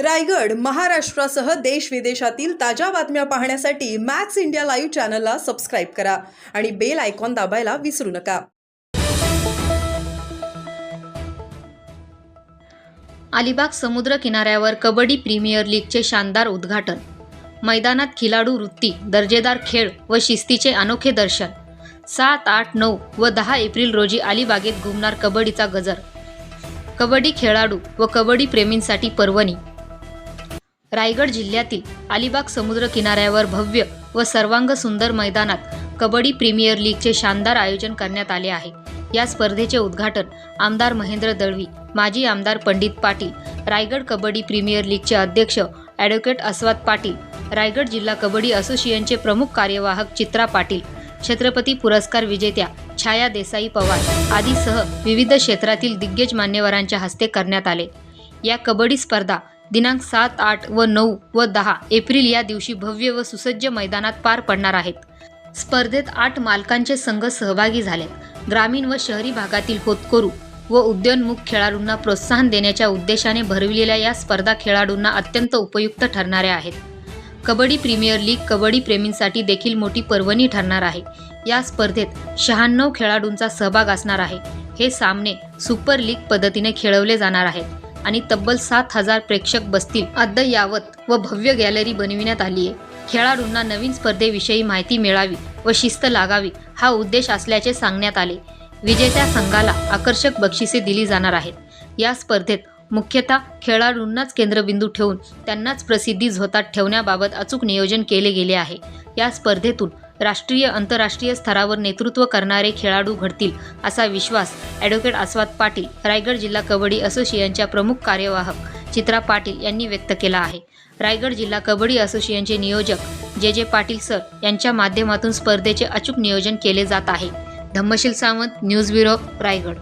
रायगड महाराष्ट्रासह देश विदेशातील ताज्या बातम्या पाहण्यासाठी मॅक्स इंडिया लाईव्ह चॅनलला सबस्क्राईब करा आणि बेल आयकॉन दाबायला विसरू नका. अलिबाग समुद्र किनाऱ्यावर कबड्डी प्रीमियर लीगचे शानदार उद्घाटन. मैदानात खिलाडू वृत्ती दर्जेदार खेळ व शिस्तीचे अनोखे दर्शन. सात आठ नऊ व दहा एप्रिल रोजी अलिबागेत घुमणार कबड्डीचा गजर. कबड्डी खेळाडू व कबड्डी प्रेमींसाठी पर्वणी. रायगड जिल्ह्यातील अलिबाग समुद्र किनाऱ्यावर भव्य व सर्वांग सुंदर मैदानात कबड्डी प्रीमियर लीगचे शानदार आयोजन करण्यात आले आहे. या स्पर्धेचे उद्घाटन आमदार महेंद्र दळवी माजी आमदार पंडित पाटील रायगड कबड्डी प्रीमियर लीगचे अध्यक्ष ॲडव्होकेट अस्वाद पाटील रायगड जिल्हा कबड्डी असोसिएशनचे प्रमुख कार्यवाहक चित्रा पाटील छत्रपती पुरस्कार विजेत्या छाया देसाई पवार आदीसह विविध क्षेत्रातील दिग्गज मान्यवरांच्या हस्ते करण्यात आले. या कबड्डी स्पर्धा दिनांक सात आठ व नऊ व दहा एप्रिल या दिवशी भव्य व सुसज्ज मैदानात पार पडणार आहेत. स्पर्धेत आठ मालकांचे संघ सहभागी झाले. ग्रामीण व शहरी भागातील होतकरू व उद्योन्मुख खेळाडूंना प्रोत्साहन देण्याच्या उद्देशाने भरविलेल्या या स्पर्धा खेळाडूंना अत्यंत उपयुक्त ठरणाऱ्या आहेत. कबड्डी प्रीमियर लीग कबड्डी प्रेमींसाठी देखील मोठी पर्वणी ठरणार आहे. या स्पर्धेत शहाण्णव खेळाडूंचा सहभाग असणार आहे. हे सामने सुपर लीग पद्धतीने खेळवले जाणार आहेत. आणि तब्बल सात हजार प्रेक्षक बसतील अद्ययावत व भव्य गॅलरी बनविण्यात आली आहे. खेळाडूंना नवीन स्पर्धेविषयी माहिती मिळावी व शिस्त लागावी हा उद्देश असल्याचे सांगण्यात आले. विजेत्या संघाला आकर्षक बक्षिसे दिली जाणार आहेत. या स्पर्धेत मुख्यतः खेळाडूंनाच केंद्रबिंदू ठेवून त्यांनाच प्रसिद्धी झोतात ठेवण्याबाबत अचूक नियोजन केले गेले आहे. या स्पर्धेतून राष्ट्रीय आंतरराष्ट्रीय स्तरावर नेतृत्व करणारे खेळाडू घडतील असा विश्वास ॲडव्होकेट आस्वाद पाटील रायगड जिल्हा कबड्डी असोसिएशनच्या प्रमुख कार्यवाहक चित्रा पाटील यांनी व्यक्त केला आहे. रायगड जिल्हा कबड्डी असोसिएशनचे नियोजक जे जे पाटील सर यांच्या माध्यमातून स्पर्धेचे अचूक नियोजन केले जात आहे. Dhammasheel Sawant news bureau Raigad.